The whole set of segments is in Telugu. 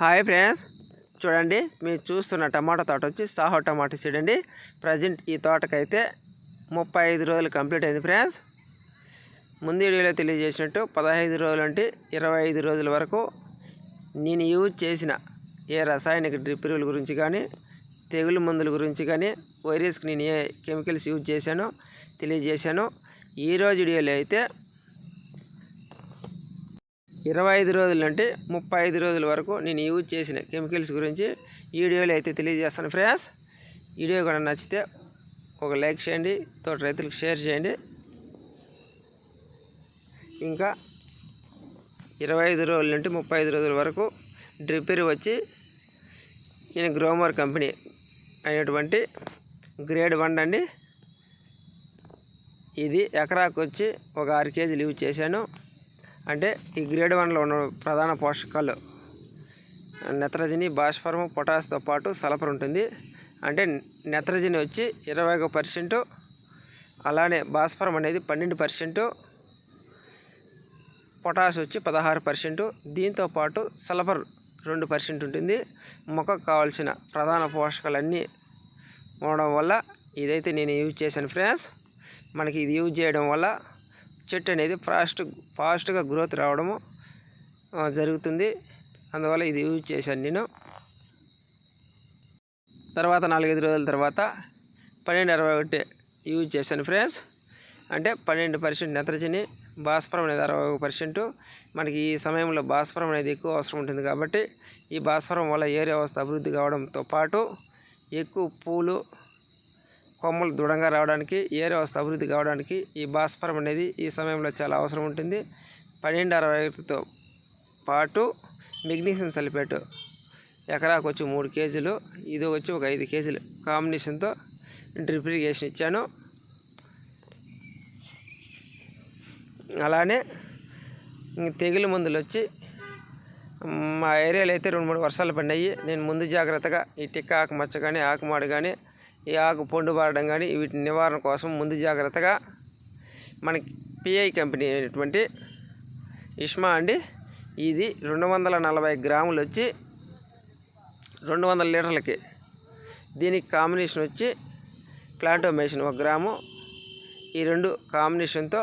Hi friends. చూడండి మీరు చూస్తున్న టమాటా తోట వచ్చి సాహో టమాటా సీడ్ అండి. ప్రజెంట్ ఈ తోటకైతే ముప్పై ఐదు రోజులు కంప్లీట్ అయింది ఫ్రెండ్స్. ముందు వీడియోలో తెలియజేసినట్టు పదహైదు రోజులు అంటే ఇరవై ఐదు రోజుల వరకు నేను యూజ్ చేసిన ఏ రసాయనిక డ్రిప్పుల గురించి కానీ తెగులు మందుల గురించి కానీ వైరస్కి నేను ఏ కెమికల్స్ యూజ్ చేశానో తెలియజేశాను. ఈరోజు వీడియోలో అయితే ఇరవై ఐదు రోజులు అంటే ముప్పై ఐదు రోజుల వరకు నేను యూజ్ చేసిన కెమికల్స్ గురించి వీడియోలో అయితే తెలియజేస్తాను ఫ్రెండ్స్. వీడియో కూడా నచ్చితే ఒక లైక్ చేయండి తోట రైతులకు షేర్ చేయండి. ఇంకా ఇరవై ఐదు రోజుల నుండి ముప్పై ఐదు రోజుల వరకు డ్రిప్పర్ వచ్చి నేను గ్రోమర్ కంపెనీ అయినటువంటి గ్రేడ్ వన్ అండి. ఇది ఎకరాకు వచ్చి ఒక ఆరు కేజీలు యూజ్ చేశాను. అంటే ఈ గ్రేడ్ వన్లో ఉన్న ప్రధాన పోషకాలు నెత్రజని భాస్వరము పొటాస్తో పాటు సల్ఫర్ ఉంటుంది. అంటే నెత్రజని వచ్చి ఇరవై ఒక పర్సెంటు అలానే భాస్వరం అనేది పన్నెండు పర్సెంటు పొటాష్ వచ్చి పదహారు పర్సెంటు దీంతో పాటు సల్ఫర్ రెండు పర్సెంట్ ఉంటుంది. మొక్కకు కావాల్సిన ప్రధాన పోషకాలన్నీ ఉండడం వల్ల ఇదైతే నేను యూజ్ చేశాను ఫ్రెండ్స్. మనకి ఇది యూజ్ చేయడం వల్ల చెట్టు అనేది ఫాస్ట్ ఫాస్ట్గా గ్రోత్ రావడము జరుగుతుంది. అందువల్ల ఇది యూజ్ చేశాను నేను. తర్వాత నాలుగైదు రోజుల తర్వాత పన్నెండు అరవై ఒకటి యూజ్ చేశాను ఫ్రెండ్స్. అంటే పన్నెండు పర్సెంట్ నత్రజని భాస్వరం అనేది అరవై ఒక పర్సెంట్. మనకి ఈ సమయంలో భాస్వరం అనేది ఎక్కువ అవసరం ఉంటుంది కాబట్టి ఈ భాస్వరం వల్ల ఏరియా వ్యవస్థ అభివృద్ధి కావడంతో పాటు ఎక్కువ పూలు కొమ్మలు దృఢంగా రావడానికి ఏరియా వ్యవస్థ అభివృద్ధి కావడానికి ఈ భాస్వరం అనేది ఈ సమయంలో చాలా అవసరం ఉంటుంది. పన్నెండు అరవై ఒకటితో పాటు మెగ్నీషియం సల్ఫేట్ ఎకరాకు వచ్చి మూడు కేజీలు ఇది వచ్చి ఒక ఐదు కేజీలు. కాంబినేషన్తో డ్రిప్ ఇరిగేషన్ ఇచ్చాను. అలానే తెగులు మందులు వచ్చి మా ఏరియాలో అయితే రెండు మూడు వర్షాలు పడినాయి. నేను ముందు జాగ్రత్తగా ఈ టిక్క ఆకుమచ్చ కానీ ఆకుమాడు కానీ ఈ ఆకు పొండు బారడం కానీ వీటి నివారణ కోసం ముందు జాగ్రత్తగా మనకి పిఐ కంపెనీ అయినటువంటి ఇష్మా అండి. ఇది రెండు వందల నలభై గ్రాములు వచ్చి రెండు వందల లీటర్లకి. దీనికి కాంబినేషన్ వచ్చి ప్లాంటోమేషన్ ఒక గ్రాము. ఈ రెండు కాంబినేషన్తో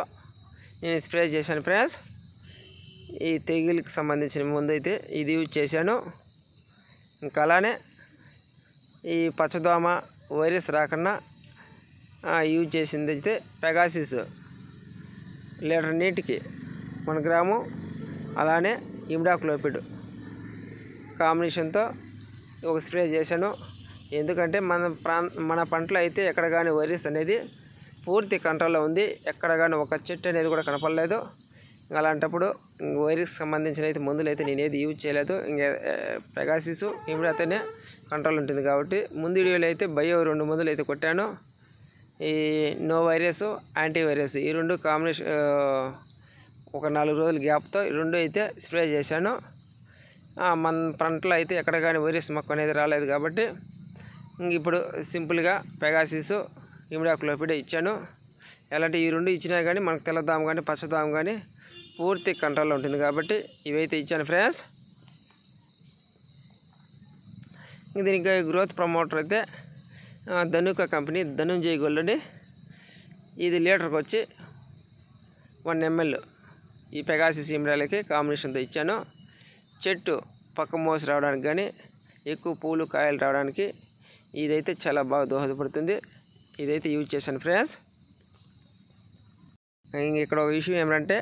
నేను స్ప్రే చేశాను ఫ్రెండ్స్. ఈ తెగులకి సంబంధించిన ముందైతే ఇది యూజ్ చేశాను. ఇంకా అలానే ఈ పచ్చదోమ వైరస్ రాకుండా యూజ్ చేసింది అయితే పెగాసిస్. లీటర్ నీటికి వన్ గ్రాము అలానే ఇమిడాక్లోపిడ్ కాంబినేషన్తో ఒక స్ప్రే చేశాను. ఎందుకంటే మన ప్రాం మన పంటలో అయితే ఎక్కడ కానీ వైరస్ అనేది పూర్తి కంట్రోల్లో ఉంది. ఎక్కడ కానీ ఒక చెట్టు అనేది కూడా కనపడలేదు. అలాంటప్పుడు వైరస్కి సంబంధించిన అయితే మందులు అయితే నేను ఏది యూజ్ చేయలేదు. ఇంకా పెగాసిస్ అయితేనే కంట్రోల్ ఉంటుంది కాబట్టి ముందు వీడియోలో అయితే బయో రెండు మందులు అయితే కొట్టాను. ఈ నో వైరస్ యాంటీ వైరస్ ఈ రెండు కాంబినేషన్ ఒక నాలుగు రోజుల గ్యాప్తో ఈ రెండు అయితే స్ప్రే చేశాను. మన పంటలో అయితే ఎక్కడ కానీ వైరస్ మొక్క అనేది రాలేదు కాబట్టి ఇప్పుడు సింపుల్గా పెగాసిస్ ఇమిడాక్లోపిడే ఇచ్చాను. ఎలాంటి ఈ రెండు ఇచ్చినా కానీ మనకు తెల్లదాము కానీ పచ్చదాము కానీ పూర్తి కంట్రోల్లో ఉంటుంది కాబట్టి ఇవైతే ఇచ్చాను ఫ్రెండ్స్. ఇంక దీనికి గ్రోత్ ప్రమోటర్ అయితే ధనుక కంపెనీ ధనుంజయ్ గోల్డ్ అండి. ఇది లీటర్కి వచ్చి వన్ ఎంఎల్ ఈ పెగాసిస్ ఇమ్రాలకి కాంబినేషన్తో ఇచ్చాను. చెట్టు పక్క మోసి రావడానికి కానీ ఎక్కువ పూలు కాయలు రావడానికి ఇదైతే చాలా బాగా దోహదపడుతుంది. ఇదైతే యూజ్ చేశాను ఫ్రెండ్స్. ఇంక ఇక్కడ ఒక విషయం ఏమిటంటే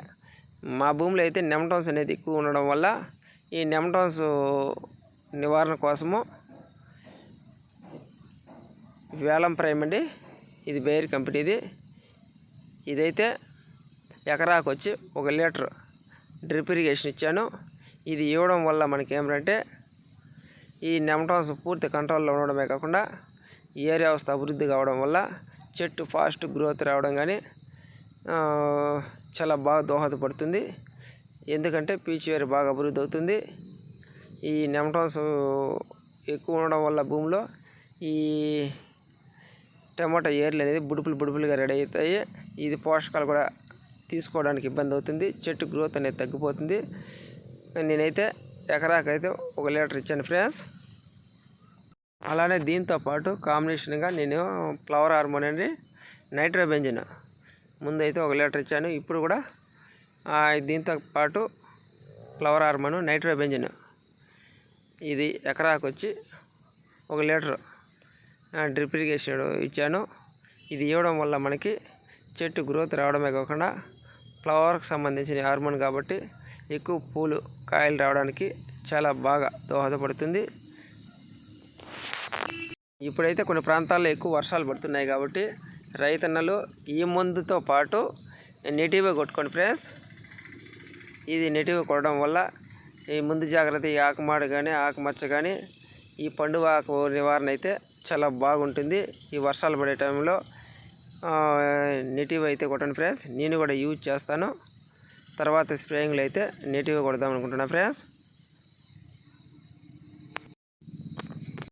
మా భూమిలో అయితే నెమటోన్స్ అనేది ఎక్కువ ఉండడం వల్ల ఈ నెమటోన్స్ నివారణ కోసము వేలం ప్రైమ్ అండి. ఇది బేర్ కంపెనీది ఇదైతే ఎకరాకు వచ్చి ఒక లీటర్ డ్రిప్ ఇరిగేషన్ ఇచ్చాను. ఇది ఇవ్వడం వల్ల మనకి ఏమిటంటే ఈ నెమటాన్స్ పూర్తి కంట్రోల్లో ఉండడమే కాకుండా ఏరియా వ్యవస్థ అభివృద్ధి కావడం వల్ల చెట్టు ఫాస్ట్ గ్రోత్ రావడం కానీ చాలా బాగా దోహదపడుతుంది. ఎందుకంటే పీచు వేరు బాగా అభివృద్ధి అవుతుంది. ఈ నెమటాన్స్ ఎక్కువ ఉండడం వల్ల భూమిలో ఈ టమాటా ఏర్లు అనేది బుడుపులు బుడుపులుగా రెడీ అవుతాయి. ఇది పోషకాలు కూడా తీసుకోవడానికి ఇబ్బంది అవుతుంది. చెట్టు గ్రోత్ అనేది తగ్గిపోతుంది. నేనైతే ఎకరాకైతే ఒక లీటర్ ఇచ్చాను ఫ్రెండ్స్. అలానే దీంతో పాటు కాంబినేషన్గా నేను ఫ్లవర్ హార్మోన్ అని నైట్రోబెంజిన్. ముందైతే ఒక లీటర్ ఇచ్చాను. ఇప్పుడు కూడా దీంతో పాటు ఫ్లవర్ హార్మోన్ నైట్రోబెంజిన్ ఇది ఎకరాకు వచ్చి ఒక లీటర్ డ్రిప్ ఇరిగేషన్ ఇచ్చాను. ఇది ఇవ్వడం వల్ల మనకి చెట్టు గ్రోత్ రావడమే కాకుండా ఫ్లవర్కి సంబంధించిన హార్మోన్ కాబట్టి ఎక్కువ పూలు కాయలు రావడానికి చాలా బాగా దోహదపడుతుంది. ఇప్పుడైతే కొన్ని ప్రాంతాల్లో ఎక్కువ వర్షాలు పడుతున్నాయి కాబట్టి రైతన్నలు ఈ మందుతో పాటు నెటివ్ కొట్టుకోండి ఫ్రెండ్స్. ఇది నెటివ్ కొట్టడం వల్ల ఈ ముందు జాగ్రత్త ఈ ఆకుమాడు కానీ ఆకుమచ్చ కానీ ఈ పండుగ ఆకు నివారణ అయితే చాలా బాగుంటుంది. ఈ వర్షాలు పడే టైంలో నెటివ్ అయితే కొట్టండి ఫ్రెండ్స్. నేను కూడా యూజ్ చేస్తాను. తర్వాత స్ప్రేయింగ్లు అయితే నెటివ్ కొడదాం అనుకుంటున్నా ఫ్రెండ్స్.